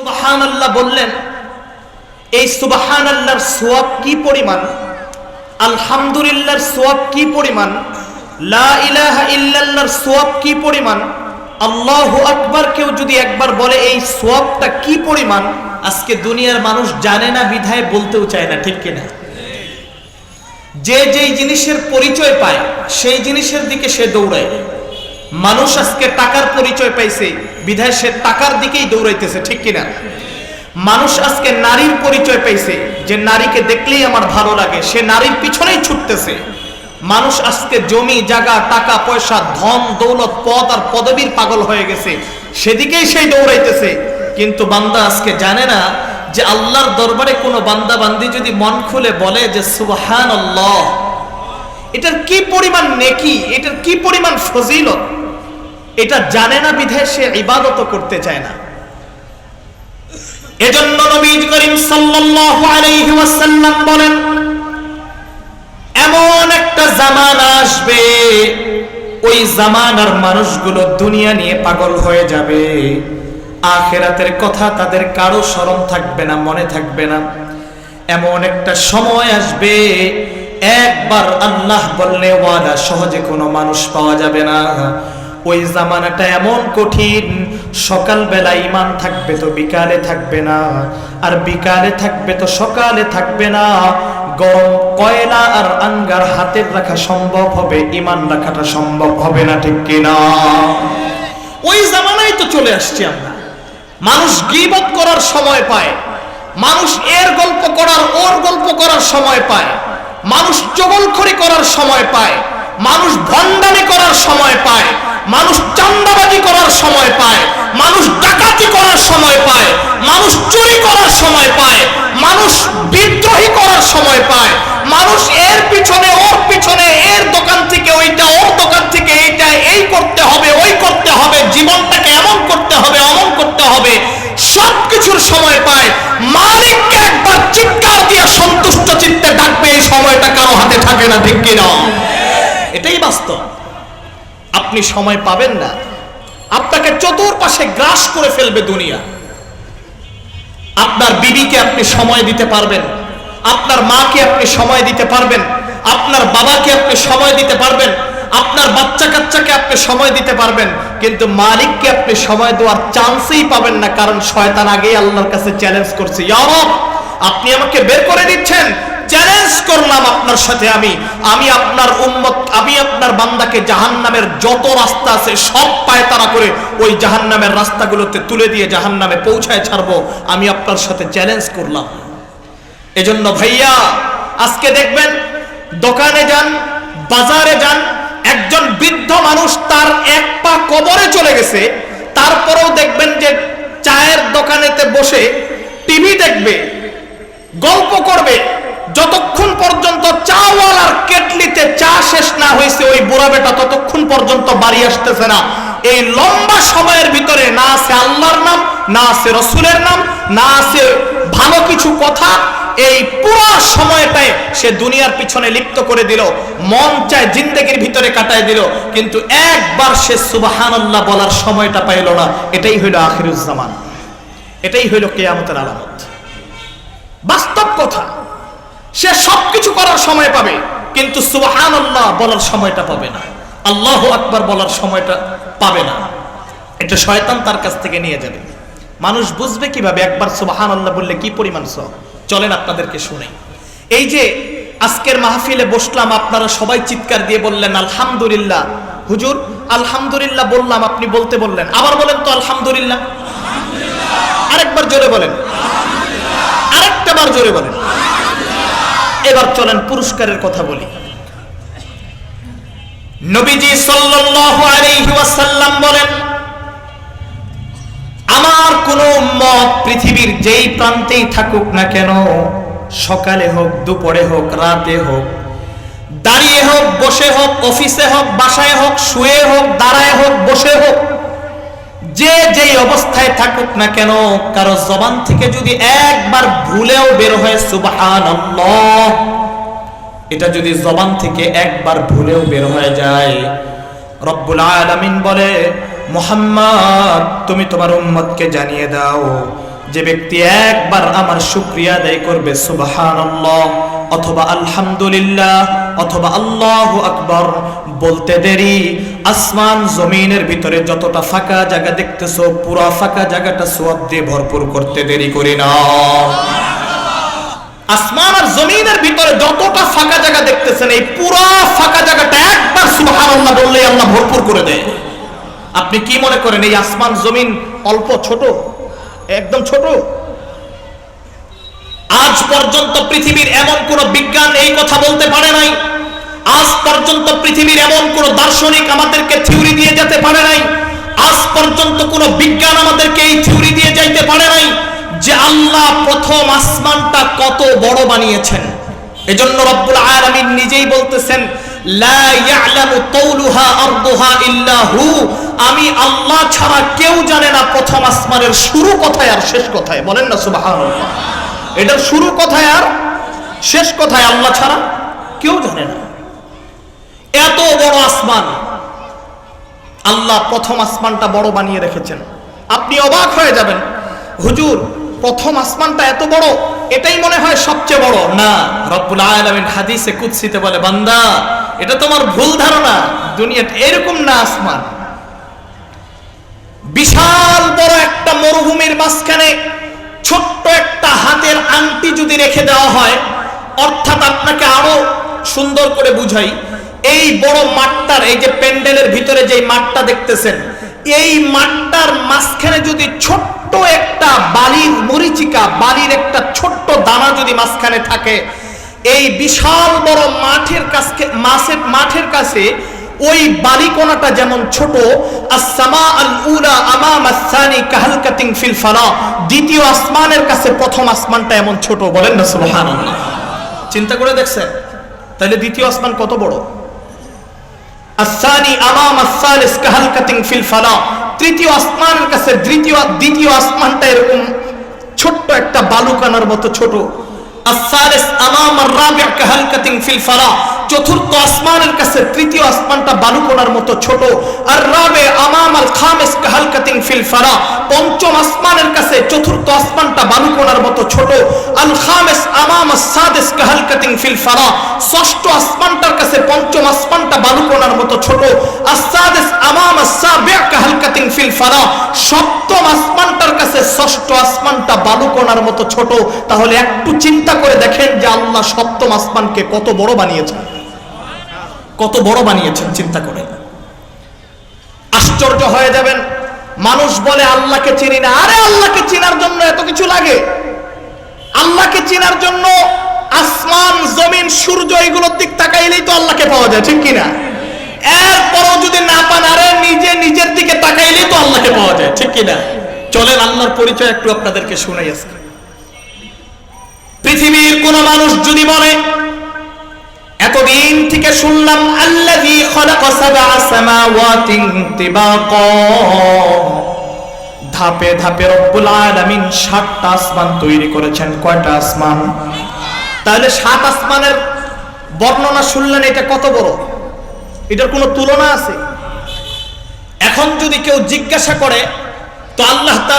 সুবাহান আল্লাহ বললেন, এই সুবাহান আল্লাহর সোয়াব কি পরিমাণ? আলহামদুলিল্লাহর সোয়াব কি পরিমাণ? লা ইলাহা ইল্লাল্লাহর সোয়াব কি পরিমাণ? আল্লাহু আকবার কেউ যদি একবার বলে এই সোয়াবটা কি পরিমাণ? আজকে দুনিয়ার মানুষ জানে না, বিধায় বলতেও চায় না, ঠিক কিনা? যে যেই জিনিসের পরিচয় পায়, সেই জিনিসের দিকে সে দৌড়ায়। মানুষ আজকে টাকার পরিচয় পাইছে, বিধায় সে টাকার দিকেই দৌড়াইতেছে, ঠিক কিনা? মানুষ আজকে নারীর পরিচয় পাইছে, যে নারীকে দেখলেই আমার ভালো লাগে, সে নারীর পিছনেই ছুটতেছে। মানুষ আজকে জমি, জায়গা, টাকা, পয়সা, ধন, দৌলত, পদ আর পদবীর পাগল হয়ে গেছে, সেদিকেই সেই দৌড়াইতেছে। কিন্তু বান্দা আজকে জানে না যে আল্লাহর দরবারে কোনো বান্দা বান্দি যদি মন খুলে বলে যে সুবহান আল্লাহ এটার কি পরিমাণ নেকি, এটার কি পরিমাণ ফজিলত? এটা জানে না বিধায় সে ইবাদত করতে চায় না। এজন্য নবী করিম ওয়াসাল্লাম বলেন, এমন একটা জামানা আসবে, ওই জামানার মানুষগুলো দুনিয়া নিয়ে পাগল হয়ে যাবে। আখেরাতের কথা তাদের কারও স্মরণ থাকবে না, মনে থাকবে না। এমন একটা সময় আসবে, একবার আল্লাহ বললে ওয়াদা, সহজে কোনো মানুষ পাওয়া যাবে না। ওই জামানাটা এমন কঠিন, সকালবেলা ইমান থাকবে তো বিকালে থাকবে না, আর বিকালে থাকবে তো সকালে থাকবে না। গরম কয়লা আর আঙ্গার হাতের রাখা সম্ভব হবে ইমান রাখাটা সম্ভব হবে না, ঠিক কিনা ওই জামানায় তো চলে আসছি আমরা। মানুষ গিবত করার সময় পায়, মানুষ এর গল্প করার ওর গল্প করার সময় পায়, মানুষ চগলখড়ি করার সময় পায়, মানুষ ভণ্ডামি করার সময় মানুষ চান্দাবাজি করার সময় পায়, মানুষ ডাকাতি করার সময় পায়, মানুষ চুরি করার সময় পায়, মানুষ বিদ্রোহী করার সময় পায়, মানুষ এর পিছনে, ওর পিছনে, এর দোকান থেকে ওইটা, ওর দোকান থেকে এইটা, এই করতে হবে, ওই করতে হবে, জীবনটাকে এমন করতে হবে, অমন করতে হবে। সব কিছুর সময় পায়। মালিককে একবার চিৎকার দিয়ে সন্তুষ্ট চিত্তে ডাকবে, এই সময়টা কারও হাতে থাকে না, ঠিক কিনা? এটাই বাস্তব। আপনি সময় পাবেন না। আপনাকে চতুর্পাশে গ্রাস করে ফেলবে দুনিয়া। আপনার বিবিকে আপনি সময় দিতে পারবেন। আপনার মাকে আপনি সময় দিতে পারবেন। আপনার বাবাকে আপনি সময় দিতে পারবেন। আপনার বাচ্চা কাচ্চাকে আপনি সময় দিতে পারবেন। কিন্তু মালিককে আপনি সময় দেওয়ার চান্সই পাবেন না, কারণ শয়তান আগেই আল্লাহর কাছে চ্যালেঞ্জ করছে। আপনি আমাকে বের করে দিচ্ছেন। চ্যালেঞ্জ করলাম আপনার সাথে আমি। আমি আপনার উম্মত, আমি আপনার বান্দাকে জাহান্নামের যত রাস্তা আছে সব পায় তারা করে ওই জাহান্নামের রাস্তাগুলোতে তুলে দিয়ে জাহান্নামে পৌঁছায় ছাড়বো। আমি আপনার সাথে চ্যালেঞ্জ করলাম। এজন্য ভাইয়া, আজকে দেখবেন দোকানে যান, বাজারে যান, একজন বৃদ্ধ মানুষ তার এক পা কবরে চলে গেছে, তারপরেও দেখবেন যে চায়ের দোকানেতে বসে টিভি দেখবে, গল্প করবে কেটলিতে চা শেষ না হয়েছে, ওই বুড়া বেটা ততক্ষণ পর্যন্ত বাড়ি আসতেছে না। এই লম্বা সময়ের ভিতরে না আছে আল্লাহর নাম, না আছে রসুলের নাম, না আছে ভালো কিছু কথা, এই পুরো সময়টায় সে দুনিয়ার পিছনে লিপ্ত করে দিল, মন চায় জিন্দেগির ভিতরে কাটায় দিল, কিন্তু একবার সে সুবাহানাল্লাহ বলার সময়টা পাইল না। এটাই হইল আখিরুজ্জামান এটাই হইল কেয়ামতের আলামত। বাস্তব কথা, সে সবকিছু করার সময় পাবে। কিন্তু সুবাহান আল্লাহ বলার সময়টা পাবে না। আল্লাহ আকবার বলার সময়টা পাবে না। এটা শয়তান তার কাছ থেকে নিয়ে যাবে। মানুষ বুঝবে কীভাবে একবার সুবাহান আল্লাহ বললে কি পরিমাণ সব চলেন আপনাদেরকে শুনে। এই যে আজকের মাহফিলে বসলাম, আপনারা সবাই চিৎকার দিয়ে বললেন, আলহামদুলিল্লাহ। হুজুর, আলহামদুলিল্লাহ বললাম, আপনি বলতে বললেন। আবার বলেন তো, আলহামদুলিল্লাহ। আরেকবার জোরে বলেন। আরেকটা বার জোরে বলেন। এবার চলেন পুরস্কারের কথা বলি। নবীজি ওয়াসাল্লাম বলেন, আমার কোন মত পৃথিবীর যেই প্রান্তেই থাকুক না কেন, সকালে হোক, দুপুরে হোক, রাতে হোক, দাঁড়িয়ে হোক, বসে হোক, অফিসে হোক, বাসায় হোক, শুয়ে হোক, দাঁড়ায় হোক, বসে হোক যে যেই অবস্থায় থাকুক না কেন, কারও জবান থেকে যদি একবার ভুলেও বের হয় সুবাহান এটা যদি জবান থেকে একবার ভুলেও বের হয়ে যায়। রব্বুল আলামিন বলে, মোহাম্মদ, তুমি তোমার উম্মতকে জানিয়ে দাও, যে ব্যক্তি একবার আমার শুক্রিয়া আদায় করবে, সুবহানাল্লাহ। অথবা আলহামদুলিল্লাহ, অথবা আল্লাহ আকবর, বলতে দেরি। আসমান জমিনের ভিতরে যতটা ফাঁকা জায়গা দেখতেছো, পুরা ফাঁকা জায়গাটা সোয়াব দিয়ে ভরপুর করতে দেরি করি না। আসমান আর জমিনের ভিতরে যতটা ফাঁকা জায়গা দেখতেছেন, এই পুরা ফাঁকা জায়গাটা একবার সুবহানাল্লাহ বললেই আল্লাহ ভরপুর করে দেয়। আপনি কি মনে করেন, এই আসমান জমিন অল্প, ছোট? একদম ছোট? আজ পর্যন্ত পৃথিবীর এমন কোন বিজ্ঞান এই কথা বলতে পারে নাই। আজ পর্যন্ত পৃথিবীর এমন কোন দার্শনিক আমাদেরকে থিওরি দিয়ে যেতে পারে নাই। আজ পর্যন্ত কোন বিজ্ঞান আমাদেরকে এই থিওরি দিয়ে যাইতে পারে নাই যে আল্লাহ প্রথম আসমানটা কত বড় বানিয়েছেন। এজন্য রব্বুল আলামিন নিজেই বলতেছেন, লা ইয়ালামু তাওলুহা আরদুহা ইল্লা আমি আল্লাহ ছাড়া কেউ জানে না প্রথম আসমানের শুরু কোথায় আর শেষ কোথায়। বলেন না সুবহানাল্লাহ। এটার শুরু কোথায় আর শেষ কোথায় আল্লাহ ছাড়া কেউ জানে না। এত বড় আসমান, আল্লাহ প্রথম আসমানটা বড় বানিয়ে রেখেছেন। আপনি অবাক হয়ে যাবেন, হুজুর, প্রথম আসমানটা এত বড়, এটাই মনে হয় সবচেয়ে বড়। না, রব্বুল আলামিন হাদিসে কুদসিতে বলে, বান্দা, এটা তোমার ভুল ধারণা দুনিয়া এরকম না আসমান। বিশাল বড় একটা মরুভূমির মাঝখানে ছোট্ট একটা হাতের আংটি যদি রেখে দেওয়া হয়, অর্থাৎ আপনাকে আরও সুন্দর করে বুঝাই, এই বড় মাঠটার, এই যে প্যান্ডেলের ভিতরে যে মাঠটা দেখতেছেন, এই মাঠটার মাঝখানে যদি ছোট্ট একটা বালির মরিচিকা, বালির একটা ছোট্ট দানা যদি মাঝখানে থাকে, এই বিশাল বড় মাঠের কাছে মাসের মাঠের কাছে ওই বালিকোনাটা যেমন ছোট, আসসামা আল উলা আমাম আসানি কাহালকাতিং ফিল ফালা দ্বিতীয় আসমানের কাছে প্রথম আসমানটা এমন ছোট, বলেন না, সুবহানাল্লাহ। চিন্তা করে দেখছেন? তাহলে দ্বিতীয় আসমান কত বড়? আসানি আমাম আসালিস কাহালকাতিং ফিল ফালা তৃতীয় আসমানের কাছে দ্বিতীয় দ্বিতীয় আসমানটা এরকম ছোট্ট একটা বালুকানার মতো ছোট। চতুর্থ আসমানের কাছে তৃতীয় আসমানটা বালুকোনার মতো ছোট। আমাম আল খামিস কাহালকাতিং ফিল কাছে চতুর্থ আসমানটা বালুকোনার মতো ছোট। আল খামিস আমাম সাদিস ষষ্ঠ আসমানটার কাছে পঞ্চম বালুকোনার মতো ছোট। আসাদিস আমাম সাবিয়া কাহালকাতিং ফিল ফারা সপ্তম ষষ্ঠ আসমানটা বালুকোনার মতো ছোট, তাহলে একটু চিন্তা করে দেখেন যে আল্লাহ সপ্তম আসমানকে কত বড় বানিয়েছেন। কত বড় বানিয়েছেন, চিন্তা করে আশ্চর্য হয়ে যাবেন। মানুষ বলে, আল্লাহকে চিনি না। আরে আল্লাহকে চিনার জন্য এত কিছু লাগে। আল্লাহকে চিনার জন্য আসমান, জমিন, সূর্য এগুলোর দিক তাকাইলেই তো আল্লাহকে পাওয়া যায়, ঠিক কিনা? এরপরও যদি না পান, আরে নিজে নিজের আল্লাহর পরিচয় একটু আপনাদেরকে শুনাই আজকে। পৃথিবীর কোন মানুষ যদি বলে, এতদিন থেকে শুনলাম, আল্লাযী ধাপে ধাপে রব্বুল আলামিন সাতটা আসমান তৈরি করেছেন। কয়টা আসমান? তাহলে সাত আসমানের বর্ণনা শুনলেন, এটা কত বড়? এটার কোনো তুলনা আছে? এখন যদি কেউ জিজ্ঞাসা করে, তো আল্লাহ